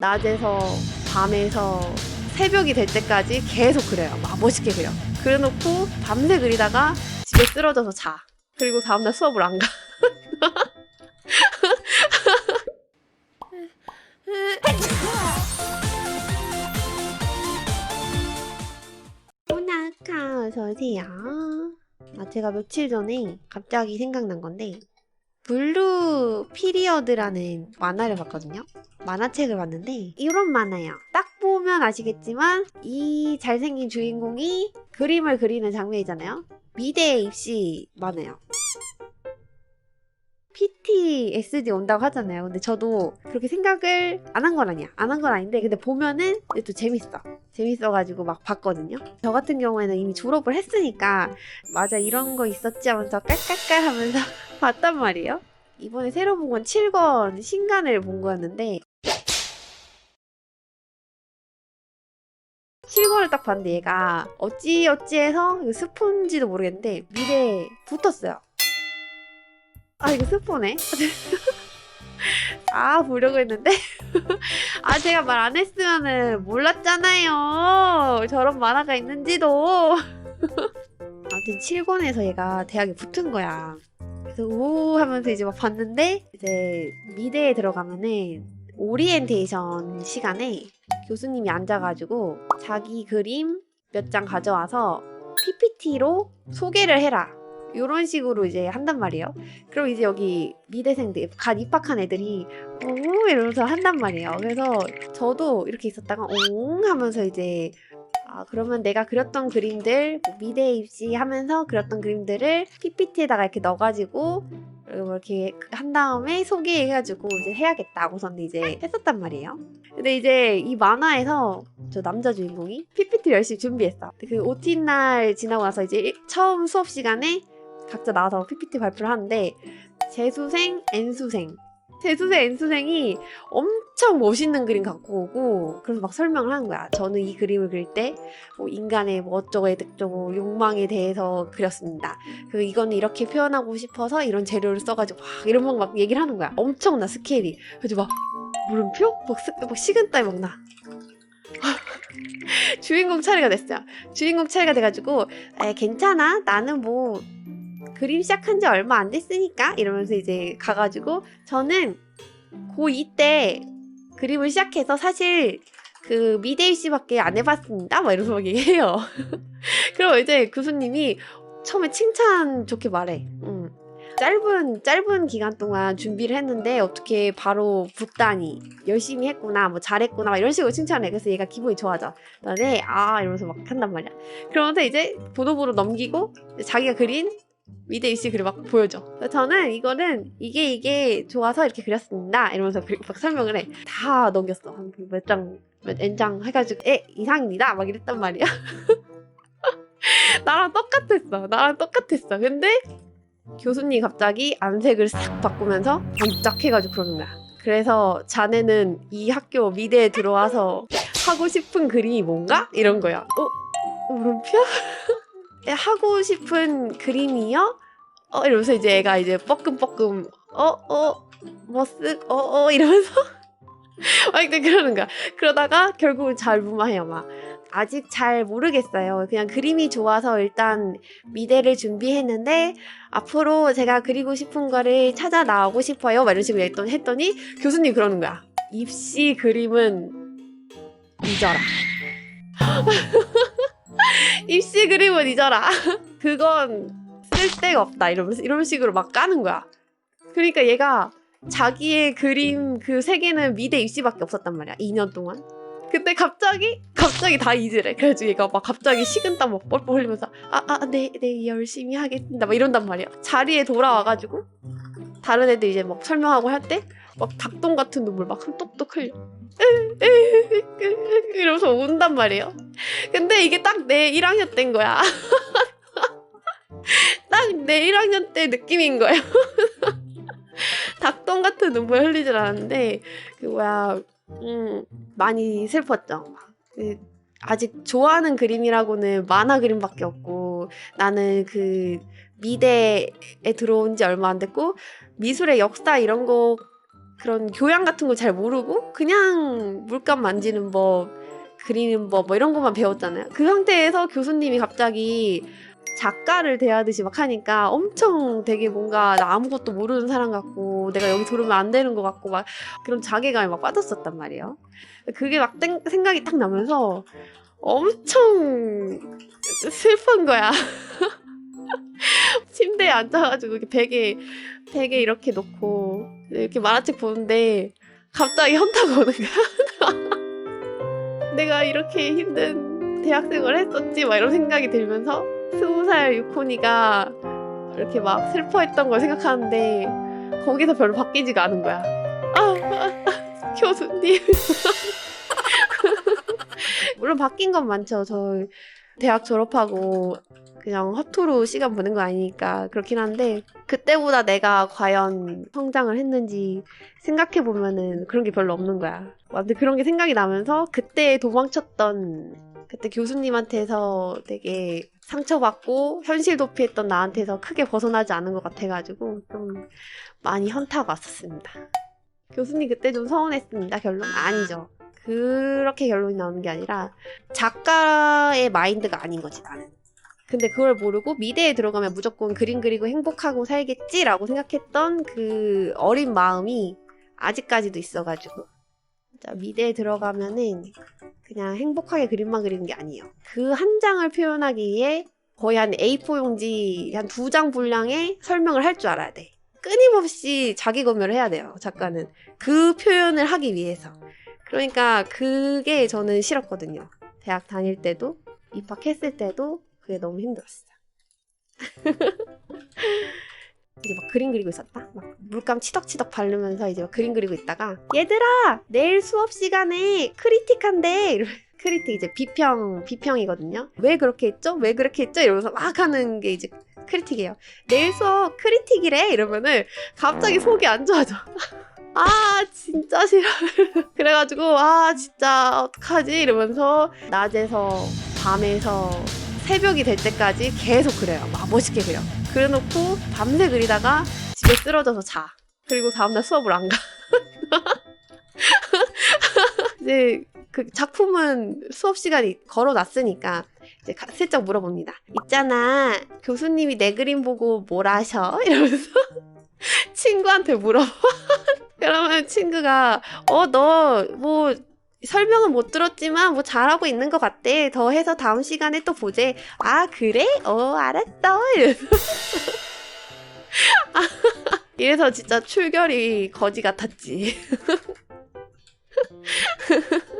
낮에서 밤에서 새벽이 될 때까지 계속 그려요. 막 멋있게 그려. 그려놓고 밤새 그리다가 집에 쓰러져서 자. 그리고 다음날 수업을 안 가. 호나카 어서오세요. 아, 제가 며칠 전에 갑자기 생각난 건데 블루 피리어드라는 만화를 봤거든요. 만화책을 봤는데 이런 만화예요. 딱 보면 아시겠지만 이 잘생긴 주인공이 그림을 그리는 장면이잖아요. 미대 입시 만화예요. PTSD 온다고 하잖아요. 근데 저도 그렇게 생각을 안 한 건 아니야. 안 한 건 아닌데 근데 보면은 또 재밌어. 재밌어가지고 막 봤거든요. 저 같은 경우에는 이미 졸업을 했으니까 맞아 이런 거 있었지 하면서 깔깔깔 하면서 봤단 말이에요. 이번에 새로 본 건 7권 신간을 본 거였는데 7권을 딱 봤는데 얘가 어찌어찌해서 스폰지도 모르겠는데 미래에 붙었어요. 아 이거 스포네? 아 보려고 했는데? 아 제가 말 안 했으면은 몰랐잖아요. 저런 만화가 있는지도. 아무튼 7권에서 얘가 대학에 붙은 거야. 그래서 오 하면서 이제 막 봤는데 이제 미대에 들어가면은 오리엔테이션 시간에 교수님이 앉아가지고 자기 그림 몇 장 가져와서 PPT로 소개를 해라 이런 식으로 이제 한단 말이에요. 그럼 이제 여기 미대생들 갓 입학한 애들이 오 이러면서 한단 말이에요. 그래서 저도 이렇게 있었다가 옹 하면서 이제 아 그러면 내가 그렸던 그림들 뭐 미대 입시 하면서 그렸던 그림들을 PPT에다가 이렇게 넣어가지고 그리고 이렇게 한 다음에 소개해가지고 이제 해야겠다고선 이제 했었단 말이에요. 근데 이제 이 만화에서 저 남자 주인공이 PPT 열심히 준비했어. 그 OT 날 지나고 나서 이제 일- 처음 수업 시간에 각자 나와서 PPT 발표를 하는데 재수생, N수생 재수생, N수생이 엄청 멋있는 그림 갖고 오고 그래서 막 설명을 하는 거야. 저는 이 그림을 그릴 때 뭐 인간의 뭐 어쩌고 저쩌고 욕망에 대해서 그렸습니다. 그 이거는 이렇게 표현하고 싶어서 이런 재료를 써가지고 막 이런 막, 막 얘기를 하는 거야. 엄청나 스케일이. 그래서 막 물음표? 막, 스, 막 식은땀이 막 나. 주인공 차례가 됐어요. 주인공 차례가 돼가지고 에 괜찮아 나는 뭐 그림 시작한 지 얼마 안 됐으니까 이러면서 이제 가가지고 저는 고2 때 그림을 시작해서 사실 그 미대 입시밖에 안 해봤습니다. 막 이러면서 막 얘기해요. 그럼 이제 교수님이 처음에 칭찬 좋게 말해. 음. 짧은 짧은 기간 동안 준비를 했는데 어떻게 바로 붙다니 열심히 했구나 뭐 잘했구나 막 이런 식으로 칭찬해 그래서 얘가 기분이 좋아져 너네 아 이러면서 막 한단 말이야 그러면서 이제 보도보로 넘기고 자기가 그린 미대 입시 그림 막 보여줘 저는 이거는 이게 이게 좋아서 이렇게 그렸습니다 이러면서 그- 막 설명을 해 다 넘겼어 한 몇 장 몇 N장 해가지고 에 이상입니다 막 이랬단 말이야 나랑 똑같았어 나랑 똑같았어 근데 교수님 갑자기 안색을 싹 바꾸면서 반짝해가지고 그러는 거야. 그래서 자네는 이 학교 미대에 들어와서 하고 싶은 그림이 뭔가? 이런 거야. 어? 물음표? 에, 하고 싶은 그림이요? 어? 이러면서 이제 애가 이제 뻐끔뻐끔 어? 어? 뭐 쓰? 어? 어? 이러면서 막 그러는 거야. 그러다가 결국은 잘 무마해요 막. 아직 잘 모르겠어요. 그냥 그림이 좋아서 일단 미대를 준비했는데 앞으로 제가 그리고 싶은 거를 찾아 나오고 싶어요. 막 이런 식으로 했더니, 했더니 교수님 그러는 거야. 입시 그림은 잊어라. 입시 그림은 잊어라. 그건 쓸데가 없다. 이러면서 이런 식으로 막 까는 거야. 그러니까 얘가 자기의 그림 그 세계는 미대 입시밖에 없었단 말이야. 2년 동안. 근데 갑자기 갑자기 다 잊으래. 그래가지고 얘가 막 갑자기 식은땀 막 뻘뻘 흘리면서 아아네네 열심히 하겠습니다. 막 이런단 말이야. 자리에 돌아와가지고 다른 애들 이제 막 설명하고 할 때 막 닭똥 같은 눈물 막 흠똑똑 흘려. 이러면서 운단 말이에요. 근데 이게 딱 내 1학년 때인 거야. 딱 내 1학년 때 느낌인 거예요. 닭똥 같은 눈물 흘리질 않았는데 그 뭐야 음 많이 슬펐죠. 그 아직 좋아하는 그림이라고는 만화 그림밖에 없고 나는 그 미대에 들어온 지 얼마 안 됐고 미술의 역사 이런 거 그런 교양 같은 거 잘 모르고 그냥 물감 만지는 법, 그리는 법 뭐 이런 것만 배웠잖아요. 그 상태에서 교수님이 갑자기 작가를 대하듯이 막 하니까 엄청 되게 뭔가 나 아무것도 모르는 사람 같고 내가 여기 들어오면 안 되는 것 같고 막 그런 자괴감이 막 빠졌었단 말이에요. 그게 막 땡- 생각이 딱 나면서 엄청 슬픈 거야. 침대에 앉아가지고 이렇게 베개 베개 이렇게 놓고 이렇게 만화책 보는데 갑자기 현타가 오는 거야. 내가 이렇게 힘든 대학생활을 했었지 막 이런 생각이 들면서 스무 살 유코니가 이렇게 막 슬퍼했던 걸 생각하는데 거기서 별로 바뀌지가 않은 거야. 아, 아, 아, 교수님. 물론 바뀐 건 많죠. 저 대학 졸업하고 그냥 허투루 시간 보낸 거 아니니까 그렇긴 한데 그때보다 내가 과연 성장을 했는지 생각해 보면은 그런 게 별로 없는 거야. 완전 그런 게 생각이 나면서 그때 도망쳤던 그때 교수님한테서 되게 상처받고 현실 도피했던 나한테서 크게 벗어나지 않은 것 같아가지고 좀 많이 현타가 왔었습니다. 교수님 그때 좀 서운했습니다. 결론 아니죠. 그렇게 결론이 나오는 게 아니라 작가의 마인드가 아닌 거지 나는. 근데 그걸 모르고 미대에 들어가면 무조건 그림 그리고 행복하고 살겠지라고 생각했던 그 어린 마음이 아직까지도 있어가지고 자, 미대에 들어가면은 그냥 행복하게 그림만 그리는 게 아니에요. 그 한 장을 표현하기 위해 거의 한 A4 용지 한 두 장 분량의 설명을 할 줄 알아야 돼. 끊임없이 자기 검열을 해야 돼요. 작가는 그 표현을 하기 위해서. 그러니까 그게 저는 싫었거든요. 대학 다닐 때도 입학했을 때도 그게 너무 힘들었어요. 이제 막 그림 그리고 있었다. 막 물감 치덕치덕 바르면서 이제 막 그림 그리고 있다가 얘들아 내일 수업 시간에 크리틱한데 이러- 크리틱 이제 비평 비평이거든요. 왜 그렇게 했죠? 왜 그렇게 했죠? 이러면서 막 하는 게 이제 크리틱이에요. 내일 수업 크리틱이래 이러면은 갑자기 속이 안 좋아져. 아 진짜 싫어. 그래가지고 아 진짜 어떡하지 이러면서 낮에서 밤에서 새벽이 될 때까지 계속 그려요. 막 멋있게 그려. 그려놓고 밤새 그리다가 집에 쓰러져서 자. 그리고 다음날 수업을 안 가. 이제 그 작품은 수업 시간이 걸어놨으니까 이제 가- 슬쩍 물어봅니다. 있잖아. 교수님이 내 그림 보고 뭘 하셔? 이러면서 친구한테 물어봐. 그러면 친구가 어 너 뭐 설명은 못 들었지만 뭐 잘하고 있는 것 같대. 더 해서 다음 시간에 또 보재. 아 그래? 어 알았어. 이래서 진짜 출결이 거지 같았지.